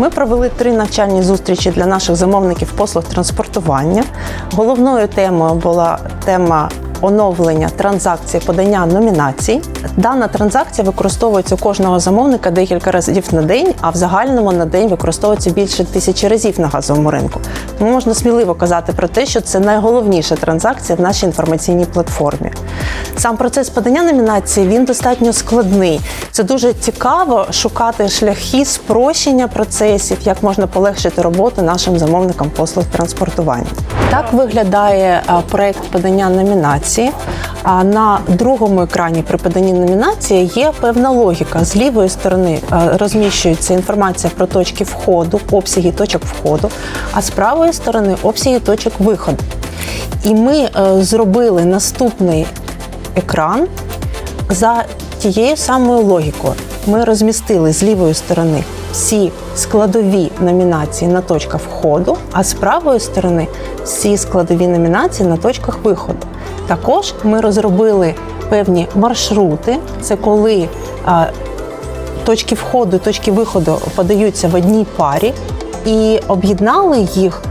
Ми провели три навчальні зустрічі для наших замовників послуг транспортування. Головною темою була тема оновлення транзакції подання номінацій. Дана транзакція використовується у кожного замовника декілька разів на день, а в загальному на день використовується більше тисячі разів на газовому ринку. Тому можна сміливо казати про те, що це найголовніша транзакція в нашій інформаційній платформі. Сам процес подання номінації він достатньо складний. Це дуже цікаво шукати шляхи спрощення процесів, як можна полегшити роботу нашим замовникам послуг транспортування. Так виглядає проект подання номінації. А на другому екрані при поданні номінації є певна логіка. З лівої сторони розміщується інформація про точки входу, обсяги точок входу, а з правої сторони обсяги точок виходу. І ми е, зробили наступний екран за тією самою логікою. Ми розмістили з лівої сторони всі складові номінації на точках входу, а з правої сторони всі складові номінації на точках виходу. Також ми розробили певні маршрути. Це коли а, точки входу точки виходу подаються в одній парі і об'єднали їх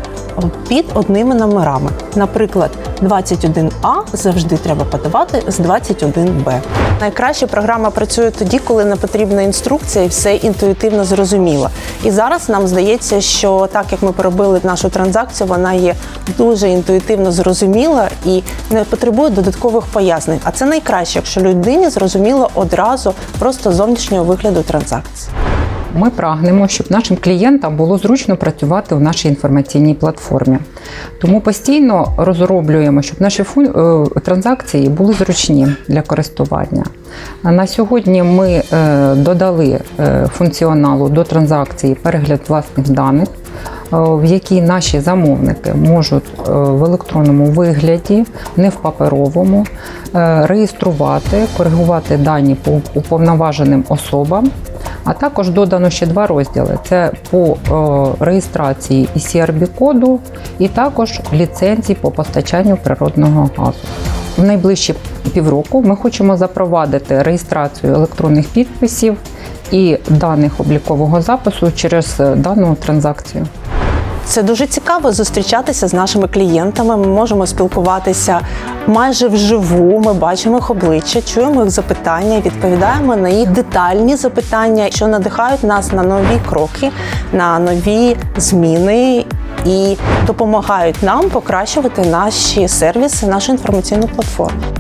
під одними номерами. Наприклад, 21А завжди треба подавати з 21Б. Найкраще програма працює тоді, коли не потрібна інструкція і все інтуїтивно зрозуміло. І зараз нам здається, що так як ми поробили нашу транзакцію, вона є дуже інтуїтивно зрозуміла і не потребує додаткових пояснень. А це найкраще, якщо людині зрозуміло одразу просто зовнішнього вигляду транзакції. Ми прагнемо, щоб нашим клієнтам було зручно працювати в нашій інформаційній платформі. Тому постійно розроблюємо, щоб наші е, транзакції були зручні для користування. На сьогодні ми е, додали е, функціоналу до транзакції перегляд власних даних. В якій наші замовники можуть в електронному вигляді, не в паперовому, реєструвати, коригувати дані по уповноваженим особам, а також додано ще два розділи: це по е, реєстрації і CRB-коду, і також ліцензії по постачанню природного газу. В найближчі півроку ми хочемо запровадити реєстрацію електронних підписів і даних облікового запису через дану транзакцію. Це дуже цікаво зустрічатися з нашими клієнтами. Ми можемо спілкуватися майже вживу. Ми бачимо їх обличчя, чуємо їх запитання, відповідаємо на їх детальні запитання, що надихають нас на нові кроки, на нові зміни і допомагають нам покращувати наші сервіси, нашу інформаційну платформу.